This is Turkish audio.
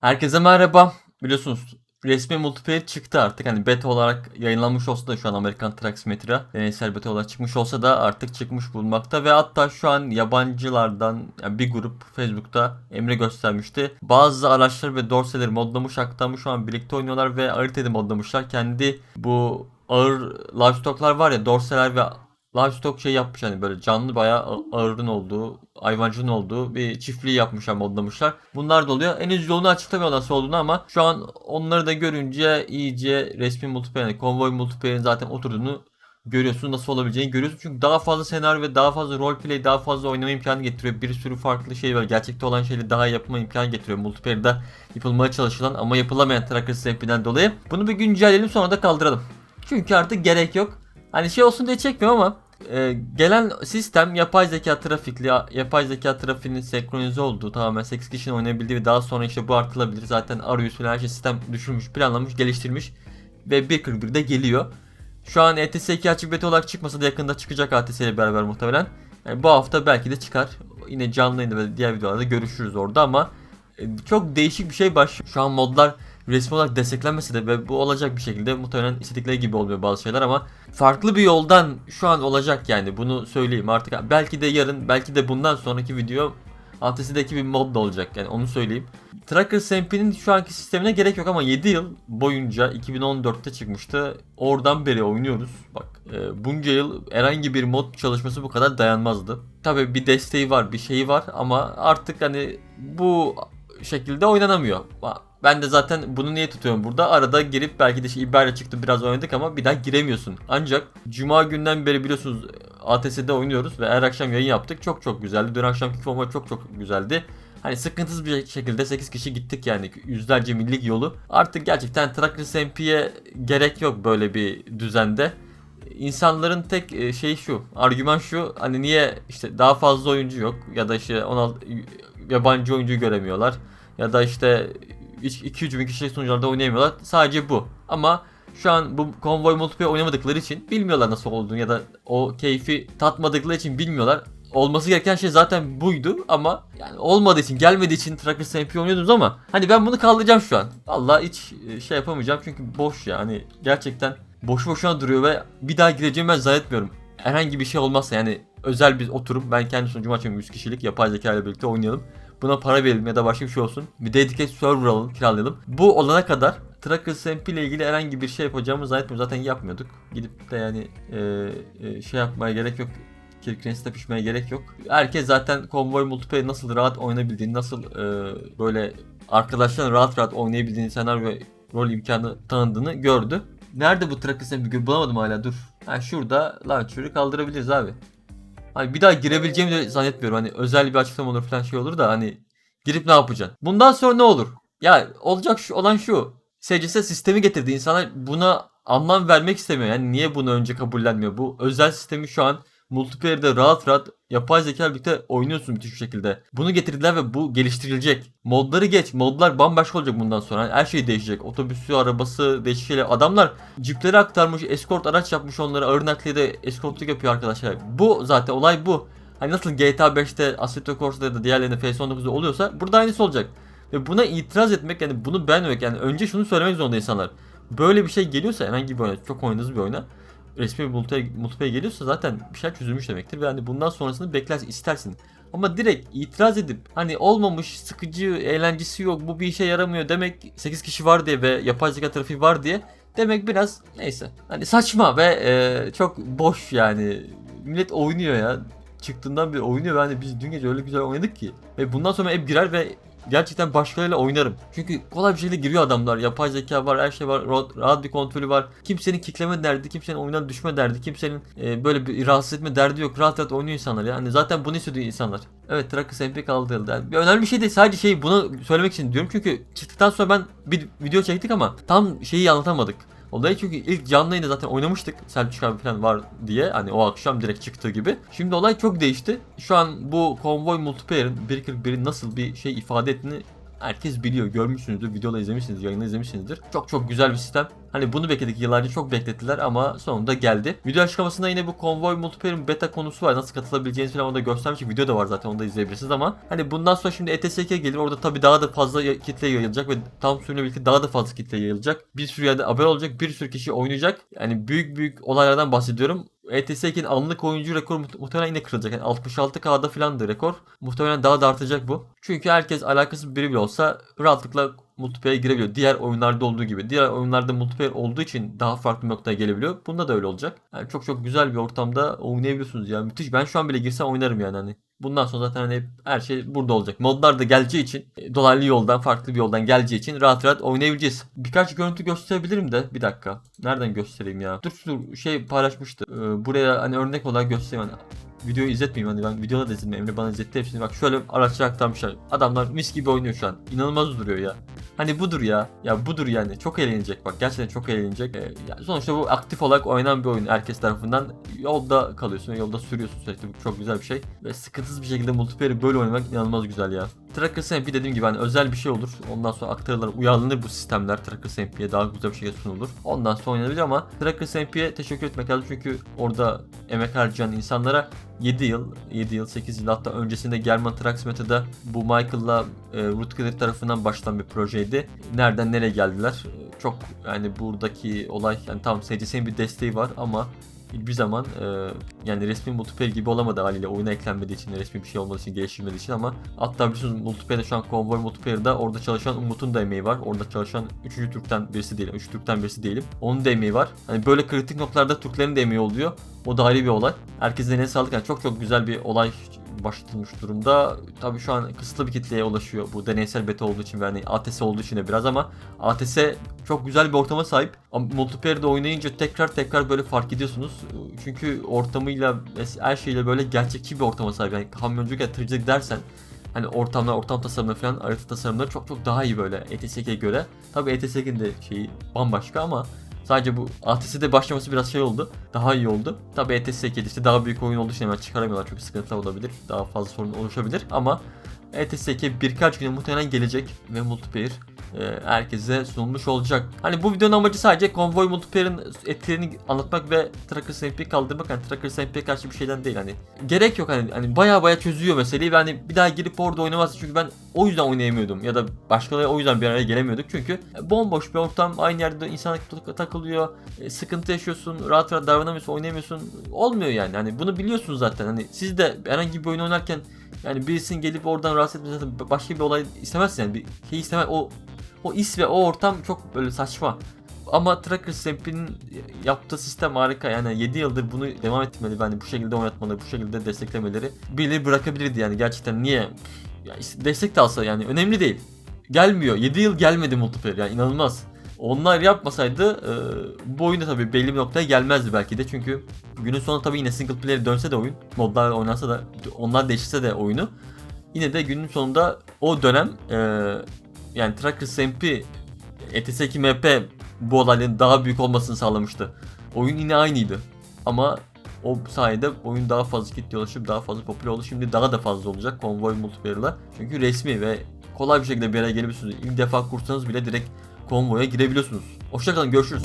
Herkese merhaba. Biliyorsunuz resmi multiplayer çıktı artık. Hani beta olarak yayınlanmış olsa da şu an Amerikan Simulator'a deneysel beta olarak çıkmış olsa da artık çıkmış bulunmakta. Ve hatta şu an yabancılardan yani bir grup Facebook'ta emre göstermişti. Bazı araçları ve dorseleri modlamış aktarmış şu an birlikte oynuyorlar ve haritayı modlamışlar. Kendi bu ağır livestock'lar var ya dorseler ve livestock şey yapmış hani böyle canlı bayağı ağırın olduğu, hayvancının olduğu bir çiftliği yapmışlar, modlamışlar. Bunlar da oluyor. Henüz yolunu açıklamıyor nasıl olduğunu ama şu an onları da görünce iyice resmi multiplayer, yani konvoy multiplayer'in zaten oturduğunu görüyorsun. Nasıl olabileceğini görüyorsun. Çünkü daha fazla senaryo ve daha fazla roleplay, daha fazla oynama imkanı getiriyor. Bir sürü farklı şey var. Gerçekte olan şeyleri daha yapma imkanı getiriyor. Multiplayer'da yapılmaya çalışılan ama yapılamayan Tracker Stamp'den dolayı. Bunu bir güncelleyelim sonra da kaldıralım. Çünkü artık gerek yok. Hani şey olsun diye çekmiyorum ama e, gelen sistem yapay zeka trafikli, yapay zeka trafiğinin senkronize olduğu tamamen 8 kişinin oynayabildiği ve daha sonra işte bu artılabilir. Zaten arayüz falan her şey sistem düşünmüş, planlamış, geliştirmiş ve 1.41'de geliyor. Şu an ETS 2 açık beta olarak çıkmasa da yakında çıkacak ATS ile beraber muhtemelen. Yani bu hafta belki de çıkar. Yine canlı yayında ve diğer videolarda görüşürüz orada ama e, çok değişik bir şey başlıyor. Şu an modlar resmi olarak desteklenmese de ve bu olacak bir şekilde muhtemelen istedikleri gibi olmuyor bazı şeyler ama farklı bir yoldan şu an olacak yani bunu söyleyeyim artık belki de yarın belki de bundan sonraki video ATS'deki bir mod da olacak yani onu söyleyeyim. Tracker SMP'nin şu anki sistemine gerek yok ama 7 yıl boyunca 2014'te çıkmıştı. Oradan beri oynuyoruz. Bak e, bunca yıl herhangi bir mod çalışması bu kadar dayanmazdı. Tabii bir desteği var, bir şeyi var ama artık hani bu şekilde oynanamıyor. Ben de zaten bunu niye tutuyorum burada? Arada girip belki de şey İber'le çıktı biraz oynadık ama bir daha giremiyorsun. Ancak Cuma günden beri biliyorsunuz ATS'de oynuyoruz ve her akşam yayın yaptık. Çok çok güzeldi. Dün akşamki format çok çok güzeldi. Hani sıkıntısız bir şekilde 8 kişi gittik yani yüzlerce millik yolu. Artık gerçekten Tracker SMP'ye gerek yok böyle bir düzende. İnsanların tek e, şey şu, argüman şu hani niye işte daha fazla oyuncu yok ya da işte 16 yabancı oyuncu göremiyorlar ya da işte 2-3 bin kişilik sunucularda oynayamıyorlar. Sadece bu. Ama şu an bu konvoy multiplayer oynamadıkları için bilmiyorlar nasıl olduğunu ya da o keyfi tatmadıkları için bilmiyorlar. Olması gereken şey zaten buydu ama yani olmadığı için gelmediği için Tracker SMP oynuyordunuz ama hani ben bunu kaldıracağım şu an. Allah hiç şey yapamayacağım çünkü boş ya hani gerçekten boş boşuna duruyor ve bir daha gireceğimi ben zannetmiyorum. Herhangi bir şey olmazsa yani özel bir oturum ben kendi sunucumu açayım 100 kişilik yapay zeka ile birlikte oynayalım. Buna para verelim ya da başka bir şey olsun. Bir dedicated server alalım, kiralayalım. Bu olana kadar Tracker SMP ile ilgili herhangi bir şey yapacağımı zannetmiyorum. Zaten yapmıyorduk. Gidip de yani e, e, şey yapmaya gerek yok. Kirkrensi tepişmeye gerek yok. Herkes zaten Convoy Multiplayer nasıl rahat oynayabildiğini, nasıl e, böyle arkadaşlarla rahat rahat oynayabildiğini, senaryo ve rol imkanı tanıdığını gördü. Nerede bu Tracker SMP? Bulamadım hala dur. Ha şurada launcher'ı kaldırabiliriz abi. Hani bir daha girebileceğimi de zannetmiyorum. Hani özel bir açıklama olur falan şey olur da hani girip ne yapacaksın? Bundan sonra ne olur? Ya olacak şu olan şu. SCS sistemi getirdi. İnsanlar buna anlam vermek istemiyor. Yani niye bunu önce kabullenmiyor? Bu özel sistemi şu an multiplayer'de rahat rahat yapay zeka birlikte oynuyorsun müthiş bir şekilde. Bunu getirdiler ve bu geliştirilecek. Modları geç. Modlar bambaşka olacak bundan sonra. Yani her şey değişecek. Otobüsü, arabası, değişik şeyler. Adamlar cipleri aktarmış, eskort araç yapmış onları. Ağır nakliye de eskortluk yapıyor arkadaşlar. Bu zaten olay bu. Hani nasıl GTA 5'te Assetto Corsa'da ya da diğerlerinde PS19'da oluyorsa burada aynısı olacak. Ve buna itiraz etmek yani bunu beğenmemek yani önce şunu söylemek zorunda insanlar. Böyle bir şey geliyorsa herhangi bir oyuna çok oynadığınız bir oyuna resmi bir multiplayer geliyorsa zaten bir şey çözülmüş demektir ve hani bundan sonrasını beklersin istersin. Ama direkt itiraz edip hani olmamış, sıkıcı, eğlencesi yok, bu bir işe yaramıyor demek 8 kişi var diye ve yapay zeka trafiği var diye demek biraz neyse. Hani saçma ve e, çok boş yani. Millet oynuyor ya. Çıktığından beri oynuyor ve hani biz dün gece öyle güzel oynadık ki. Ve bundan sonra hep girer ve gerçekten başkalarıyla oynarım. Çünkü kolay bir şekilde giriyor adamlar. Yapay zeka var, her şey var, rahat, bir kontrolü var. Kimsenin kikleme derdi, kimsenin oyundan düşme derdi, kimsenin e, böyle bir rahatsız etme derdi yok. Rahat rahat oynuyor insanlar ya. Hani zaten bunu istiyor insanlar. Evet Tracker SMP kaldırıldı. Yani bir önemli bir şey değil. Sadece şey bunu söylemek için diyorum. Çünkü çıktıktan sonra ben bir video çektik ama tam şeyi anlatamadık. Olayı çünkü ilk canlı yayında zaten oynamıştık. Selçuk abi falan var diye. Hani o akşam direkt çıktığı gibi. Şimdi olay çok değişti. Şu an bu konvoy multiplayer'ın 1.41'in nasıl bir şey ifade ettiğini herkes biliyor. Görmüşsünüzdür, videoda izlemişsinizdir, yayında izlemişsinizdir. Çok çok güzel bir sistem. Hani bunu bekledik yıllarca çok beklettiler ama sonunda geldi. Video açıklamasında yine bu konvoy multiplayer'ın beta konusu var. Nasıl katılabileceğinizi falan onda göstermiş. Video da var zaten onu da izleyebilirsiniz ama hani bundan sonra şimdi ETS2 gelir. Orada tabii daha da fazla kitle yayılacak ve tam sürümle birlikte daha da fazla kitle yayılacak. Bir sürü yerde haber olacak. Bir sürü kişi oynayacak. Yani büyük büyük olaylardan bahsediyorum. ETS2'nin anlık oyuncu rekoru muht- muhtemelen yine kırılacak. Yani 66K'da falandı rekor. Muhtemelen daha da artacak bu. Çünkü herkes alakasız biri bile olsa rahatlıkla multiplayer'e girebiliyor. Diğer oyunlarda olduğu gibi. Diğer oyunlarda multiplayer olduğu için daha farklı bir noktaya gelebiliyor. Bunda da öyle olacak. Yani çok çok güzel bir ortamda oynayabiliyorsunuz ya. Müthiş. Ben şu an bile girsem oynarım yani hani. Bundan sonra zaten hani her şey burada olacak. Modlar da geleceği için e, dolaylı yoldan farklı bir yoldan geleceği için rahat rahat oynayabileceğiz. Birkaç görüntü gösterebilirim de bir dakika. Nereden göstereyim ya? Dur dur şey paylaşmıştı. Ee, buraya hani örnek olarak göstereyim hani videoyu izletmeyeyim hani ben videoda da izledim Emre bana izletti hepsini bak şöyle araçlar aktarmışlar adamlar mis gibi oynuyor şu an inanılmaz duruyor ya hani budur ya. Ya budur yani. Çok eğlenecek. Bak gerçekten çok eğlenecek. Ee, ya sonuçta bu aktif olarak oynanan bir oyun herkes tarafından. Yolda kalıyorsun yolda sürüyorsun sürekli. Bu çok güzel bir şey. Ve sıkıntısız bir şekilde multiplayer'ı böyle oynamak inanılmaz güzel ya Tracker SMP dediğim gibi hani özel bir şey olur. Ondan sonra aktarılır, uyarlanır bu sistemler. Tracker SMP'ye daha güzel bir şekilde sunulur. Ondan sonra oynanabilir ama Tracker SMP'ye teşekkür etmek lazım çünkü orada emek harcayan insanlara 7 yıl, 7 yıl, 8 yıl hatta öncesinde German Traxmeta'da bu Michael'la e, Rutger tarafından başlayan bir projeydi. Nereden nereye geldiler? E, Çok yani buradaki olay yani tamam SCS'nin bir desteği var ama hiçbir zaman e, yani resmi multiplayer gibi olamadı haliyle oyuna eklenmediği için resmi bir şey olmadığı için geliştirmediği için ama hatta biliyorsunuz multiplayer'da şu an Convoy multiplayer'da orada çalışan Umut'un da emeği var. Orada çalışan 3. Türk'ten birisi değilim. 3 Türk'ten birisi değilim. Onun da emeği var. Hani böyle kritik noktalarda Türklerin de emeği oluyor. O da ayrı bir olay. Herkesin eline sağlık. Yani çok çok güzel bir olay başlatılmış durumda. Tabii şu an kısıtlı bir kitleye ulaşıyor bu deneysel beta olduğu için ve hani ATS olduğu için de biraz ama ATS çok güzel bir ortama sahip. Ama multiplayer'de oynayınca tekrar tekrar böyle fark ediyorsunuz. Çünkü ortamıyla her şeyle böyle gerçekçi bir ortama sahip. Yani kamyonculuk ya tırcılık dersen hani ortamlar, ortam tasarımları falan harita tasarımları çok çok daha iyi böyle ETS2'ye göre. Tabii ETS2'nin de şeyi bambaşka ama Sadece bu ATS'de başlaması biraz şey oldu. Daha iyi oldu. Tabii ETS 2 işte daha büyük oyun olduğu için hemen çıkaramıyorlar. Çok sıkıntılar olabilir. Daha fazla sorun oluşabilir. Ama ETS 2 birkaç güne muhtemelen gelecek ve multiplayer herkese sunulmuş olacak. Hani bu videonun amacı sadece konvoy multiplayer'ın etkilerini anlatmak ve Tracker SMP'yi kaldırmak. Hani Tracker SMP'ye karşı bir şeyden değil hani. Gerek yok hani, hani baya baya çözüyor meseleyi ve hani bir daha girip orada oynamaz. Çünkü ben o yüzden oynayamıyordum ya da başkaları o yüzden bir araya gelemiyorduk. Çünkü bomboş bir ortam aynı yerde insanlar takılıyor. e, sıkıntı yaşıyorsun. Rahat rahat davranamıyorsun, oynayamıyorsun. Olmuyor yani. Hani bunu biliyorsunuz zaten. Hani siz de herhangi bir oyun oynarken yani birisinin gelip oradan rahatsız etmesi başka bir olay istemezsin yani bir şey istemez o o is ve o ortam çok böyle saçma. Ama Tracker Stamp'in yaptığı sistem harika yani 7 yıldır bunu devam ettirmeli yani bu şekilde oynatmaları, bu şekilde desteklemeleri birileri bırakabilirdi yani gerçekten niye? Ya işte destek de alsa yani önemli değil. Gelmiyor. 7 yıl gelmedi multiplayer yani inanılmaz. Onlar yapmasaydı e, bu oyunda tabii belli bir noktaya gelmezdi belki de çünkü günün sonunda tabii yine single player dönse de oyun, modlar oynansa da onlar değiştirse de oyunu yine de günün sonunda o dönem e, yani Tracker SMP ETS2 MP bu olayların daha büyük olmasını sağlamıştı. Oyun yine aynıydı. Ama o sayede oyun daha fazla kitle ulaşıp daha fazla popüler oldu. Şimdi daha da fazla olacak konvoy multiplayer'la. Çünkü resmi ve kolay bir şekilde bir araya gelebiliyorsunuz. İlk defa kursanız bile direkt konvoya girebiliyorsunuz. Hoşçakalın görüşürüz.